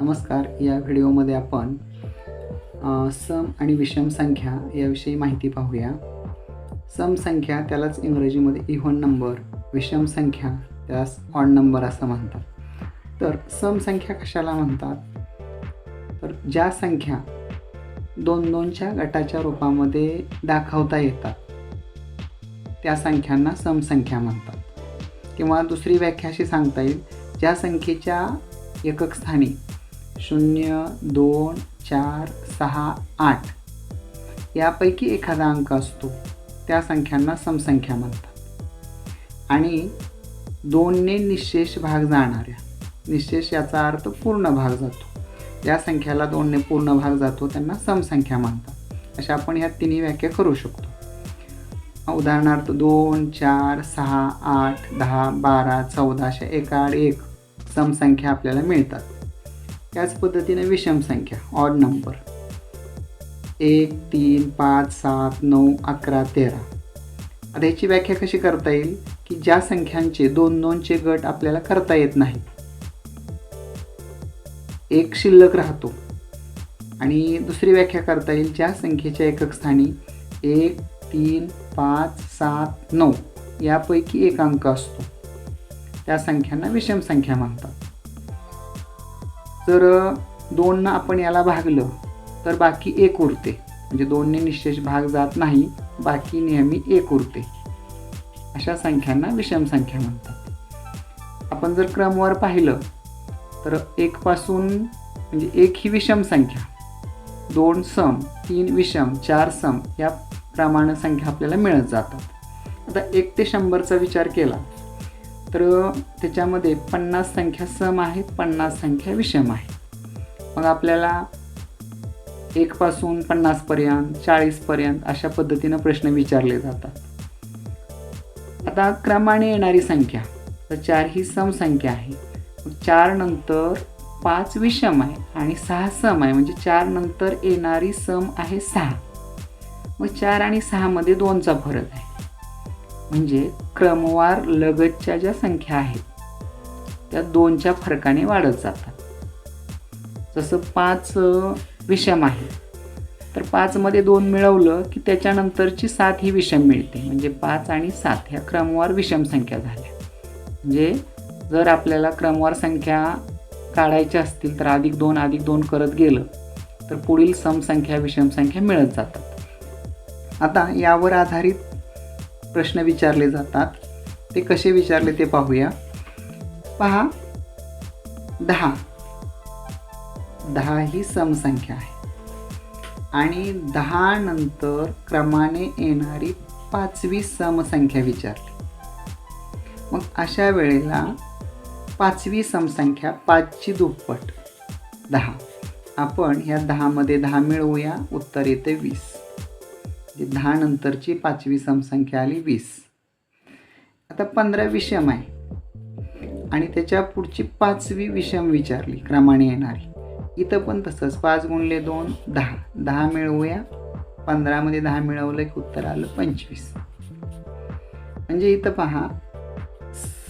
नमस्कार या व्हिडिओमध्ये आपण सम आणि विषम संख्या याविषयी माहिती पाहूया. सम संख्या त्यालाच इंग्रजीमध्ये इव्हन नंबर विषम संख्या त्यास ऑड नंबर असं म्हणतात. तर सम संख्या कशाला म्हणतात? तर ज्या संख्या दोन दोनच्या गटाच्या रूपामध्ये दाखवता येतात त्या संख्यांना समसंख्या म्हणतात. किंवा दुसरी व्याख्या अशी सांगता येईल ज्या संख्येच्या एकक स्थानी शून्य दोन चार सहा आठ. यापैकी एखादा अंक असतो. त्या संख्यांना समसंख्या म्हणतात. आणि दोनने निशेष भाग जाणाऱ्या निशेष याचा अर्थ पूर्ण भाग जातो. ज्या संख्याला दोनने पूर्ण भाग जातो त्यांना समसंख्या म्हणतात. अशा आपण ह्या तिन्ही व्याख्या करू शकतो. उदाहरणार्थ दोन चार सहा आठ दहा बारा चौदा अशा एकाआड एक समसंख्या आपल्याला मिळतात. त्याच पद्धतीने विषम संख्या ऑड नंबर एक तीन पाच सात नऊ अकरा तेरा. आता याची व्याख्या कशी करता येईल? की ज्या संख्यांचे दोन दोनचे गट आपल्याला करता येत नाही एक शिल्लक राहतो. आणि दुसरी व्याख्या करता येईल ज्या संख्येच्या एकक स्थानी एक तीन पाच सात नऊ यापैकी एक अंक असतो. त्या संख्यांना विषम संख्या म्हणतात. तर दोननं आपण याला भागलं तर बाकी एक उरते. म्हणजे दोनने निशेष भाग जात नाही बाकी नेहमी एक उरते. अशा संख्यांना विषम संख्या म्हणतात. आपण जर क्रमवार पाहिलं तर एकपासून म्हणजे एक ही विषम संख्या. दोन सम तीन विषम चार सम या प्रमाण संख्या आपल्याला मिळत जातात. आता एक ते शंभरचा विचार केला तर त्याच्यामध्ये पन्नास संख्या सम आहेत पन्नास संख्या विषम आहे मग आपल्याला एकपासून पन्नासपर्यंत चाळीसपर्यंत अशा पद्धतीनं प्रश्न विचारले जातात. आता क्रमाने येणारी संख्या. तर चार ही सम संख्या आहे. चार नंतर पाच विषम आहे आणि सहा सम आहे. म्हणजे चार नंतर येणारी सम आहे सहा. मग चार आणि सहामध्ये दोनचा फरक आहे. म्हणजे क्रमवार लगतच्या ज्या संख्या आहेत त्या दोनच्या फरकाने वाढत जातात. जसं पाच विषम आहे तर पाचमध्ये दोन मिळवलं की त्याच्यानंतरची सात ही विषम मिळते. म्हणजे पाच आणि सात ह्या क्रमवार विषम संख्या झाल्या. म्हणजे जर आपल्याला क्रमवार संख्या काढायच्या असतील तर अधिक दोन अधिक दोन करत गेलं तर पुढील समसंख्या विषम संख्या मिळत जातात. आता यावर आधारित प्रश्न विचारले जातात. ते कसे विचारले ते पाहूया. पहा. दहा. दहा ही समसंख्या आहे. आणि दहा नंतर क्रमाने येणारी पाचवी समसंख्या विचारली. मग अशा वेळेला पाचवी समसंख्या पाचची दुप्पट. दहा. आपण ह्या दहामध्ये दहा मिळवूया. उत्तर येते वीस. दहा नंतरची पाचवी समसंख्या आली वीस. आता पंधरा विषम आहे. आणि त्याच्या पुढची पाचवी विषम विचारली क्रमाने येणारी. इथं पण तसंच पाच गुणले दोन दहा. दहा मिळवूया. पंधरामध्ये दहा मिळवलं की उत्तर आलं पंचवीस. म्हणजे इथं पहा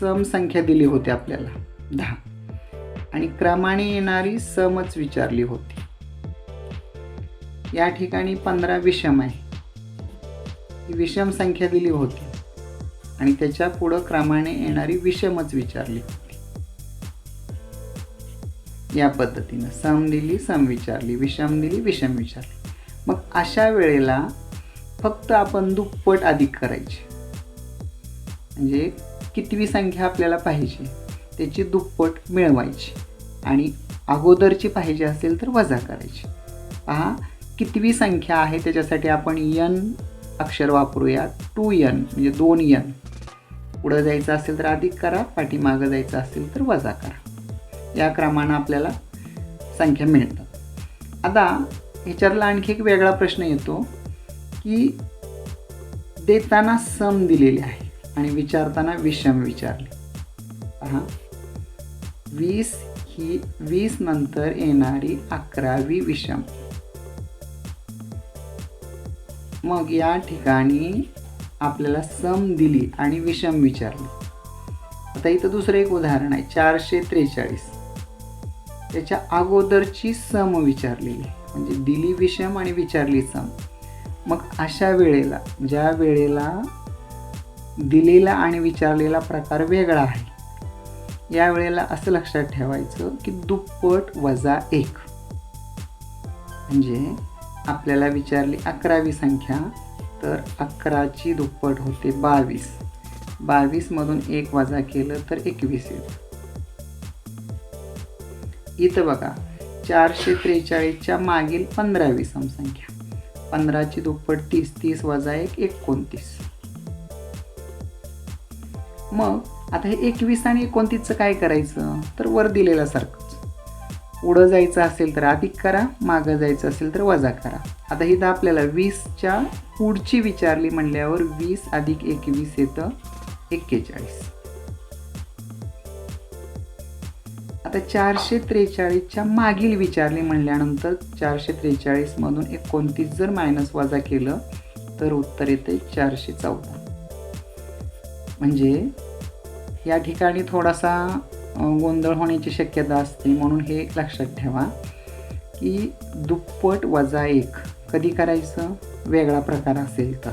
समसंख्या दिली होती आपल्याला दहा. आणि क्रमाने येणारी समच विचारली होती. या ठिकाणी पंधरा विषम आहे. ही विषम संख्या दिली होती. आणि त्याच्या पुढं क्रमाने येणारी विषमच विचारली होती. या पद्धतीनं सम दिली सम विचारली विषम दिली विषम विचारली. मग अशा वेळेला फक्त आपण दुप्पट अधिक करायची. म्हणजे कितवी संख्या आपल्याला पाहिजे त्याची दुप्पट मिळवायची. आणि अगोदरची पाहिजे असेल तर वजा करायची. पहा कितवी संख्या आहे त्याच्यासाठी आपण यन अक्षर वापरूया टू यन म्हणजे दोन यन पुढं जायचं असेल तर अधिक करा पाठीमागं जायचं असेल तर वजा करा. या क्रमानं आपल्याला संख्या मिळतात आता ह्याच्यातला आणखी एक वेगळा प्रश्न येतो की देताना सम दिलेले आहे आणि विचारताना विषम विचारले. पहा. वीस ही वीस नंतर येणारी अकरावी विषम. मग या ठिकाणी आपल्याला सम दिली आणि विषम विचारली. आता इथं दुसरं एक उदाहरण आहे चारशे त्रेचाळीस. त्याच्या अगोदरची सम विचारलेली आहे. म्हणजे दिली विषम आणि विचारली सम. मग अशा वेळेला ज्या वेळेला दिलेला आणि विचारलेला प्रकार वेगळा आहे या वेळेला असं लक्षात ठेवायचं की दुप्पट वजा एक. म्हणजे आपल्याला विचारली अकरावी संख्या तर अकराची दुप्पट होते बावीस. बावीसमधून एक वजा केलं तर एकवीस येतं इथं बघा चारशे त्रेचाळीसच्या मागील पंधरावी समसंख्या. पंधराची दुप्पट तीस तीस वजा एक एकोणतीस. मग आता हे एकवीस आणि एकोणतीसचं काय करायचं? तर वर दिलेल्यासारखं. पुढं जायचं असेल तर अधिक करा मागं जायचं असेल तर वजा करा. आता इथं आपल्याला वीसच्या पुढची विचारली म्हणल्यावर वीस अधिक एकवीस येतं एक्केचाळीस. आता चारशे त्रेचाळीसच्या मागील विचारली म्हणल्यानंतर चारशे त्रेचाळीसमधून एकोणतीस जर मायनस वजा केलं तर उत्तर येते चारशे चौदा. म्हणजे या ठिकाणी थोडासा गोंधळ होण्याची शक्यता असते. म्हणून हे लक्षात ठेवा की दुप्पट वजा एक कधी करायचं? वेगळा प्रकार असेल तर.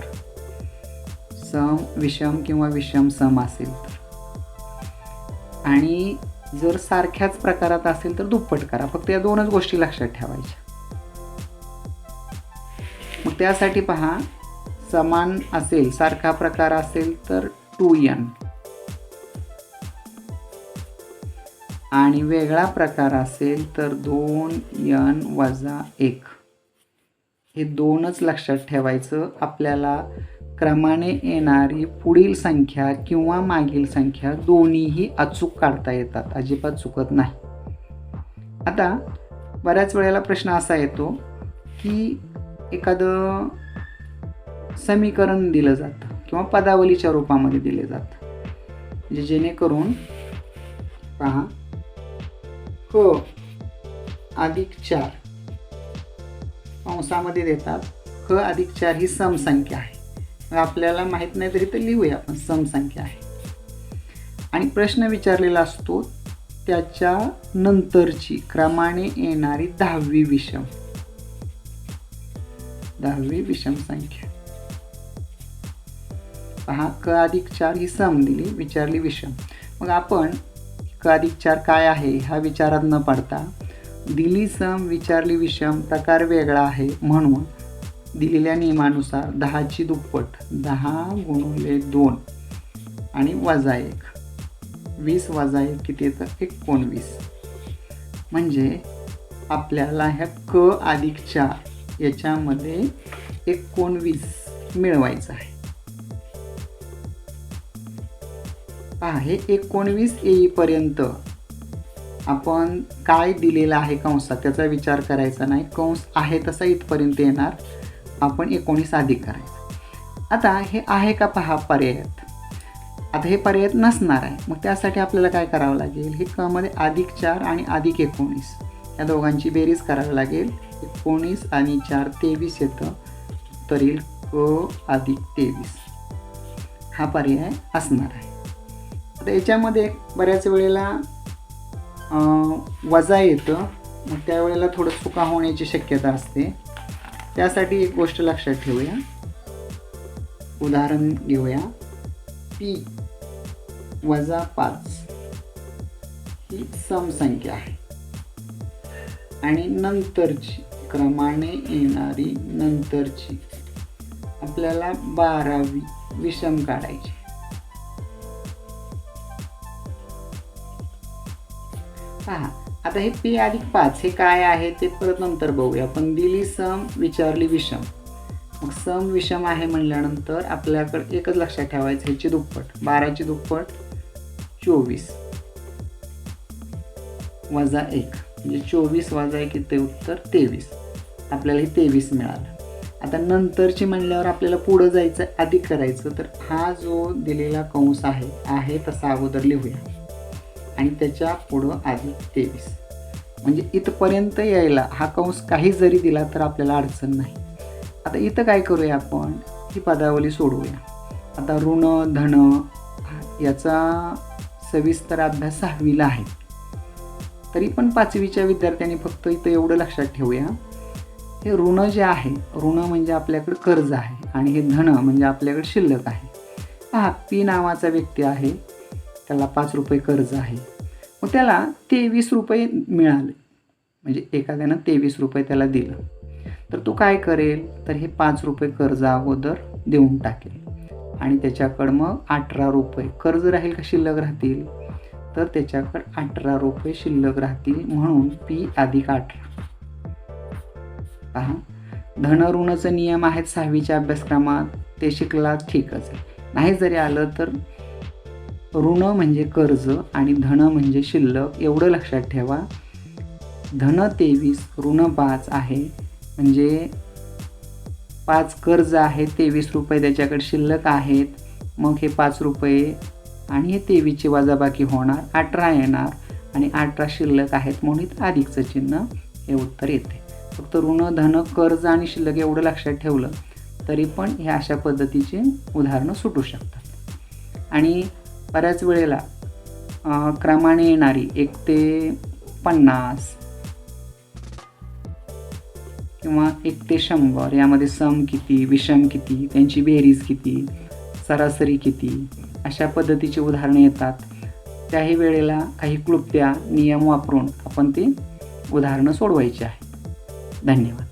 सम विषम किंवा विषम सम असेल तर. आणि जर सारख्याच प्रकारात असेल तर दुप्पट करा. फक्त या दोनच गोष्टी लक्षात ठेवायच्या. मग त्यासाठी पहा समान असेल सारखा प्रकार असेल तर टू यन आणि वेगळा प्रकार असेल तर दोन यन वजा एक. हे दोनच लक्षात ठेवायचं. आपल्याला क्रमाने येणारी पुढील संख्या किंवा मागील संख्या दोन्हीही अचूक काढता येतात. अजिबात चुकत नाही. आता बऱ्याच वेळेला प्रश्न असा येतो की एखादं समीकरण दिलं जातं किंवा पदावलीच्या रूपामध्ये दिले जातं. म्हणजे जेणेकरून पहा हो. अधिक चार. अंशामध्ये देतात. क अधिक चार ही समसंख्या आहे. मग आपल्याला माहीत नाही तरी तर लिहूया आपण. समसंख्या आहे. आणि प्रश्न विचारलेला असतो त्याच्या नंतरची क्रमाने येणारी दहावी विषम. दहावी विषम संख्या. पहा क अधिक चार ही सम दिली विचारली विषम. मग आपण अधिक चार काय आहे हा विचारात न पडता दिली सम विचारली विषम प्रकार वेगळा आहे म्हणून दिलेल्या नियमानुसार दहाची दुप्पट दहा गुणुले दोन आणि वजा एक. वीस वजा एक किती येतं एकोणवीस. म्हणजे आपल्याला ह्या क अधिक चार याच्यामध्ये एकोणवीस मिळवायचं आहे. पहा हे एकोणवीस येईपर्यंत आपण काय दिलेलं आहे कंसात त्याचा विचार करायचा नाही. कंस आहे तसा इथपर्यंत येणार. आपण एकोणीस अधिक करायचं. आता हे आहे का पहा पर्यायात? आता हे पर्याय नसणार आहे. मग त्यासाठी आपल्याला काय करावं लागेल? हे कमध्ये अधिक चार आणि अधिक एकोणीस. या दोघांची बेरीज करावी लागेल. एकोणीस आणि चार तेवीस येतं. तर येईल क अधिक तेवीस. हा पर्याय असणार आहे. तर याच्यामध्ये बऱ्याच वेळेला वजा येतं. मग त्यावेळेला थोडं चुका होण्याची शक्यता असते. त्यासाठी एक गोष्ट लक्षात ठेवूया. उदाहरण घेऊया. पी वजा पाच ही समसंख्या आहे. आणि नंतरची क्रमाने येणारी नंतरची आपल्याला बारावी विषम काढायची. पहा. आता हे पी अधिक पाच हे काय आहे ते परत नंतर बघूया. पण दिली सम विचारली विषम. मग सम विषम आहे म्हणल्यानंतर आपल्याकडे एकच लक्षात ठेवायचं ह्याची दुप्पट. बाराची दुप्पट चोवीस. वजा एक. म्हणजे चोवीस वजा एक इथे उत्तर तेवीस. आपल्याला हे तेवीस मिळालं. आता नंतरची म्हणल्यावर आपल्याला पुढं जायचं अधिक करायचं तर हा जो दिलेला कंस आहे आहे तसा अगोदर लिहूया. आणि त्याच्या पुढं आहे तेवीस. म्हणजे इथपर्यंत यायला हा कंस काही जरी दिला तर आपल्याला अडचण नाही. आता इथं काय करूया आपण? ही पदावली सोडवूया. आता ऋण धन याचा सविस्तर अभ्यास सहावीला आहे. तरी पण पाचवीच्या विद्यार्थ्यांनी फक्त इथं एवढं लक्षात ठेवूया. हे ऋण जे आहे ऋण म्हणजे आपल्याकडे कर्ज आहे आणि हे धन म्हणजे आपल्याकडे शिल्लक आहे. हा पी नावाचा व्यक्ती आहे. त्याला पाच रुपये कर्ज आहे. मग त्याला तेवीस रुपये मिळाले. म्हणजे एखाद्यानं तेवीस रुपये त्याला दिलं. तर तो काय करेल? तर हे पाच रुपये कर्ज अगोदर देऊन टाकेल. आणि त्याच्याकडं मग अठरा रुपये कर्ज राहील का शिल्लक राहतील? तर त्याच्याकडं अठरा रुपये शिल्लक राहतील म्हणून पी अधिक अठरा. पहा. धनऋणचं नियम आहेत सहावीच्या अभ्यासक्रमात. ते शिकला ठीकच आहे. नाही जरी आलं तर ऋण म्हणजे कर्ज आणि धन म्हणजे शिल्लक एवढं लक्षात ठेवा. धन तेवीस ऋण पाच आहे. म्हणजे पाच कर्ज आहे तेवीस रुपये त्याच्याकडे शिल्लक आहेत. मग हे पाच रुपये आणि हे तेवीसची वजाबाकी होणार अठरा येणार आणि अठरा शिल्लक आहेत म्हणून अधिकचं चिन्ह हे उत्तर येते. फक्त ऋण धन कर्ज आणि शिल्लक एवढं लक्षात ठेवलं तरी पण हे अशा पद्धतीचे उदाहरणं सुटू शकतात. आणि बऱ्याच वेळेला क्रमाने येणारी एक ते पन्नास किंवा एक ते शंभर यामध्ये सम किती विषम किती त्यांची बेरीज किती सरासरी किती अशा पद्धतीची उदाहरणं येतात. त्याही वेळेला काही क्लुप्त्या नियम वापरून आपण ती उदाहरणं सोडवायची आहे. धन्यवाद.